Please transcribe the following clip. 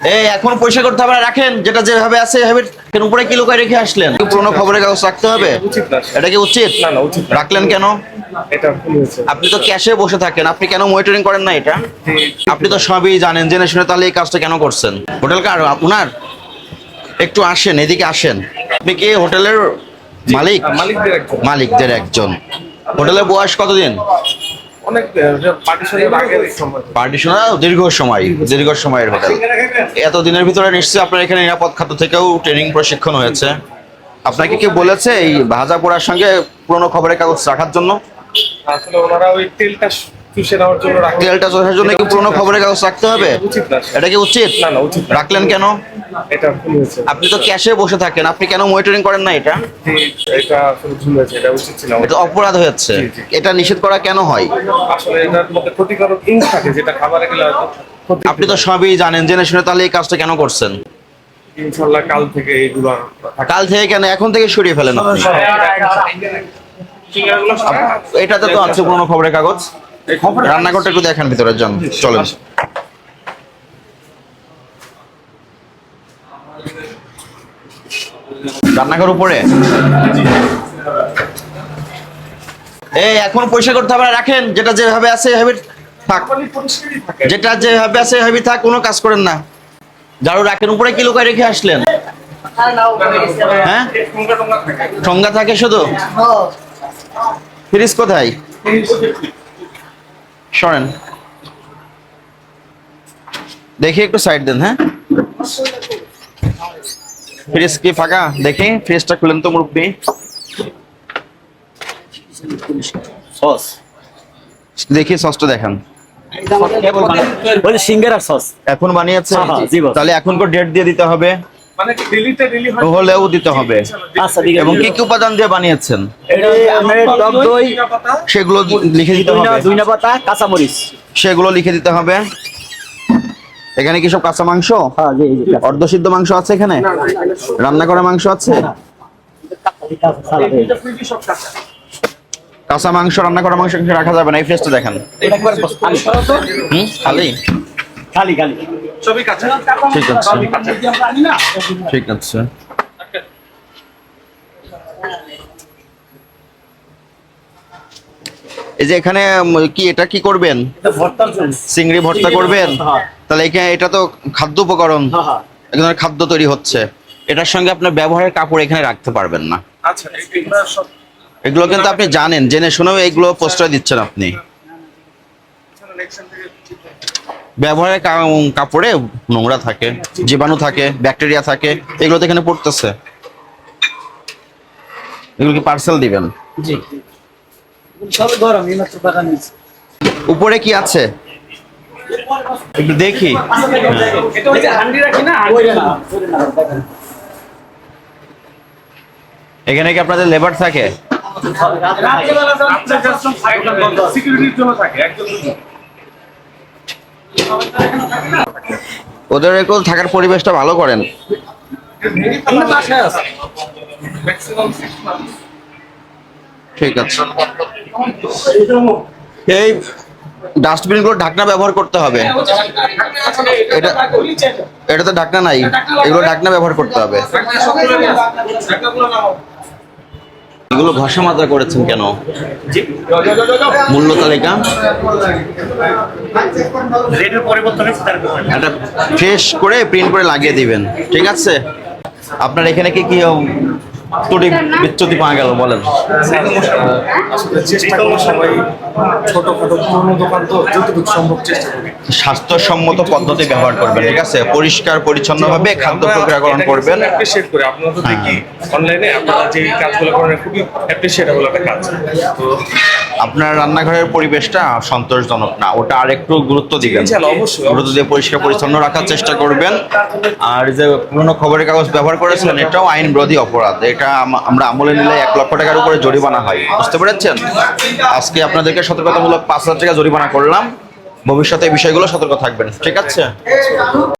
এই এখন পয়সা করতে হবে না, রাখেন যেটা যেভাবে আছে এভাবে কেন উপরে কি লুকায় রেখে আসলেন? পুরোনো খবরের কাগজ রাখতে হবে? এটা কি উচিত না, না, উচিত রাখলেন কেন? এটা ভুল হয়েছে। আপনি তো ক্যাশে বসে থাকেন আপনি কেন মনিটরিং করেন না এটা? আপনি তো সবই জানেন জেনে শুনে তাহলে এই কাজটা কেন করছেন? হোটেল কার? আপনার একটু আসেন এদিকে আসেন। আপনি কি হোটেলের মালিক? মালিকদের মালিকদের একজন। হোটেলের বয়স কতদিন? অনেক পার্টিশনের পার্টিশন দীর্ঘ সময় দীর্ঘ সময়ের হোটেল। এত দিনের ভিতরে নিশ্চয়ই আপনার এখানে নিরাপদ খাদ্য থেকেও ট্রেনিং প্রশিক্ষণ হয়েছে। আপনাকে কি বলেছে এই ভাজা পোড়ার সঙ্গে পুরোনো খবরের কাগজ রাখার জন্য? আসলে ওনারা ওই তেলটা চুষে নেওয়ার জন্য তেলটা চোষার জন্য কি পুরোনো খবরের কাগজ রাখতে হবে? এটা কি উচিত? না, না, উচিত না। রাখলেন কেন? এটা ভুল হয়েছে। আপনি তো ক্যাশে বসে থাকেন আপনি কেন মনিটরিং করেন না এটা? এটা আসলে ভুল হয়েছে এটা উচিত ছিল এটা অপরাধ হয়েছে। এটা নিষেধ করা কেন হয়? আসলে এটার মধ্যে ক্ষতিকারক ইঙ্ক থাকে যেটা খাবারে গেলে আপনি তো সবই জানেন জেনে শুনে তাহলে এই কাজটা কেন করছেন? ইনশাল্লাহ কাল থেকে এইগুলো কাল থেকে কেন? এখন থেকে সরিয়ে ফেলেন এটাতে তো আছে পুরোনো খবরের কাগজ। রান্নাঘরটা একটু দেখেন ভিতরের জন্য চলেন। রান্নাঘর উপরে? এই, এখন পয়সা করতে হবে রাখেন। যেটা যেভাবে আছে, এভাবে থাক। যেটা যেভাবে আছে, এভাবে থাক, কোনো কাজ করেন না। ঝাড়ু রাখেন, উপরে কি লুকায় রেখে আসলেন? হ্যাঁ? থাকে থাকে শুধু? ফ্রিজ কোথায়? সরেন। দেখি একটু সাইড দেন হ্যাঁ? ফ্রিজ কি ফাঁকা? দেখি ফ্রিজটা খুলেন তো মুরব্বী। সস দেখি সসটা দেখান। সিঙ্গারার সস এখন বানিয়েছে? হ্যাঁ, হ্যাঁ। তাহলে এখন করে ডেট দিয়ে দিতে হবে? মানে হলেও দিতে হবে। আচ্ছা এবং কি কি উপাদান দিয়ে বানিয়েছেন? টক দই সেগুলো লিখে দিতে হবে। পাতা কাঁচামরিচ। সেগুলো লিখে দিতে হবে। এখানে কি সব কাঁচা মাংস? হ্যাঁ জি জি অর্ধসিদ্ধ মাংস আছে এখানে? রান্না করা মাংস আছে? সব কাঁচা কাঁচা মাংস রান্না করা মাংস রাখা যাবে না এই ফ্রেশটা দেখেন। খালি। খালি? খালি সবই কাঁচা। ঠিক আছে। ঠিক আছে। এই যে এখানে কি এটা কি করবেন? চিংড়ি ভর্তা করবেন? হ্যাঁ। তাহলে এখানে এটা তো খাদ্য উপকরণ। হ্যাঁ হ্যাঁ। এক ধরনের খাদ্য তৈরি হচ্ছে। এটার সঙ্গে আপনার ব্যবহারের কাপড় এখানে রাখতে পারবেন না। আচ্ছা এগুলো কিন্তু আপনি জানেন জেনে শুনেও এগুলো প্রশ্রয় দিচ্ছেন আপনি। ব্যবহারের কাপড়ে নোংরা থাকে জীবাণু থাকে ব্যাকটেরিয়া থাকে এগুলো তো এখানে পড়তেছে। এগুলো কি পার্সেল দিবেন? জি। সব গরম এই পাকা নিয়েছি। উপরে কি আছে? একটু দেখি। এখানে কি আপনাদের লেবার থাকে। ওদের একটু থাকার পরিবেশটা ভালো করেন। ঠিক আছে এই ডাস্টবিনগুলো ঢাকনা ব্যবহার করতে হবে। এটা এটাতে ঢাকনা নাই। এগুলো ঢাকনা ব্যবহার করতে হবে। এগুলো ভাষা মাত্রা করেছেন কেন? মূল্য তালিকা। একটা ফ্রেশ করে প্রিন্ট করে লাগিয়ে দিবেন। ঠিক আছে? আপনার এখানে কি কি ত্রুটি বিচ্যুতি পাওয়া গেল বলেন। চেষ্টা ছোটখাটো পুরোনো দোকান তো যতটুকু সম্ভব চেষ্টা করি স্বাস্থ্যসম্মত পদ্ধতি ব্যবহার করবেন ঠিক আছে? পরিষ্কার পরিচ্ছন্নভাবে খাদ্য প্রক্রিয়াকরণ করবেন। অ্যাপ্রিশিয়েট করি আপনারা তো দেখি অনলাইনে আপনারা যে কাজগুলো করেন খুবই অ্যাপ্রিশিয়েটেবল একটা কাজ। তো আপনার রান্নাঘরের পরিবেশটা সন্তোষজনক না ওটা আর একটু গুরুত্ব দিবেন। গুরুত্ব দিয়ে পরিষ্কার পরিচ্ছন্ন রাখার চেষ্টা করবেন। আর যে পুরোনো খবরের কাগজ ব্যবহার করেছেন এটাও আইন বিরোধী অপরাধ। এটা আম- আমরা আমলে নিলে এক লক্ষ টাকার উপরে জরিমানা হয়। বুঝতে পেরেছেন? আজকে আপনাদেরকে সতর্কতামূলক পাঁচ হাজার টাকা জরিমানা করলাম। ভবিষ্যতে এই বিষয়গুলো সতর্ক থাকবেন। ঠিক আছে?